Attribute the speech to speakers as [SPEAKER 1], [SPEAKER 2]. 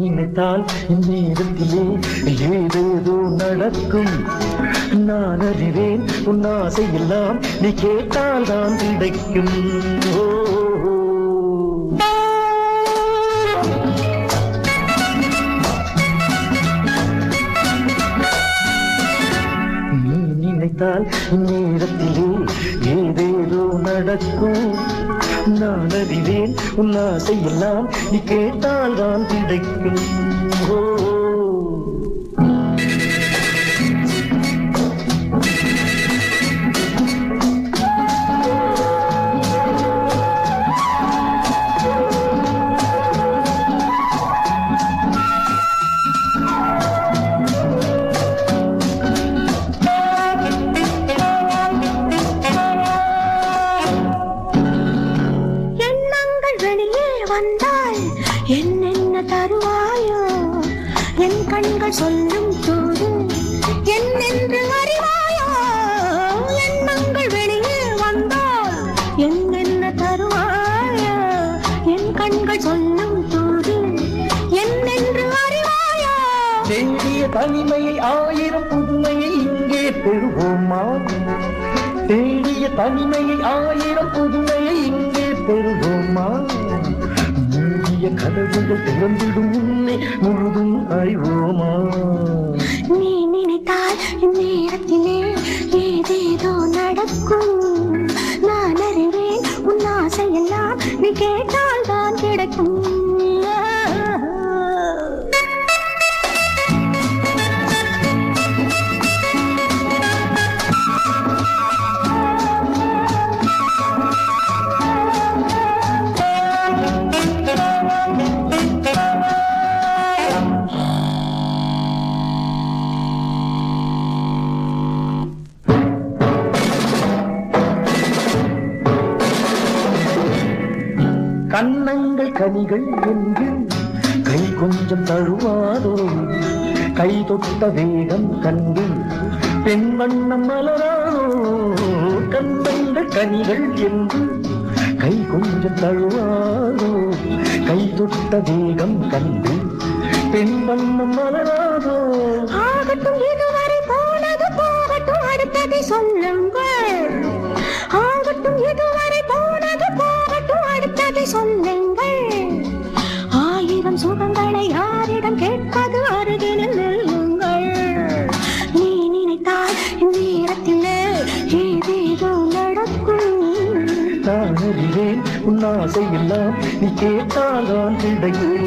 [SPEAKER 1] நினைத்தால் இந்நேரத்திலே ஏதேதோ நடக்கும் நான் அறிவேன் உன் ஆசையெல்லாம் நீ கேட்டால் தான் கிடைக்கும் ஓ. நினைத்தால் நேரத்திலே ஏதேதோ நடக்கும். நான் அறிவேன் உன் ஆசை எல்லாம் நீ கேட்டால் தான் கிடைக்கும். ஓ
[SPEAKER 2] வந்தால் என்னென்ன தருவாயோ? என் கண்கள் சொல்லும் தூது என்னென்று அறிவாயோ? எண்ணங்கள் வெளியே வந்தால் என்னென்ன தருவாயோ? என் கண்கள் சொல்லும் தூது என்னென்று அறிவாயோ?
[SPEAKER 1] தேடிய தனிமையை ஆயிரம் புதுமையை இங்கே பெறுவோமா? தேடிய தனிமையை ஆயிரம் புதுமையை இங்கே பெறுவோமா? மூடிய கதவுகள் திறந்திடும் உன்னை முழுதும் அறிவோமா?
[SPEAKER 2] நீ நினைத்தால் இந்நேரத்திலே ஏதேதோ நடக்கும். நான் அறிவேன் உன் ஆசையெல்லாம் நீ கேட்டால் தான் கிடைக்கும்.
[SPEAKER 1] கண்ணங்கள் கனிகள் என்று கை கொஞ்சம் தழுவாதோ? கை தொட்ட வேகம் கண்டு பெண் வண்ணம் மலராதோ? கண்ணங்கள் கனிகள் என்று கை கொஞ்சம் தழுவாதோ? கை தொட்ட வேகம் கண்டு பெண் வண்ணம் மலராதோ?
[SPEAKER 2] ஆகட்டும் இதுவரை சொல்லுங்கள். ஆயிரம் சுகங்களை யாரிடம் கேட்பது அருகினில் நெல்லுங்கள். நீ நினைத்தால் நேரத்தில் ஏதேதோ நடக்கும்.
[SPEAKER 1] நான் அறிவேன் உன் ஆசை எல்லாம் நீ கேட்டால் தான் கிடைக்கும்.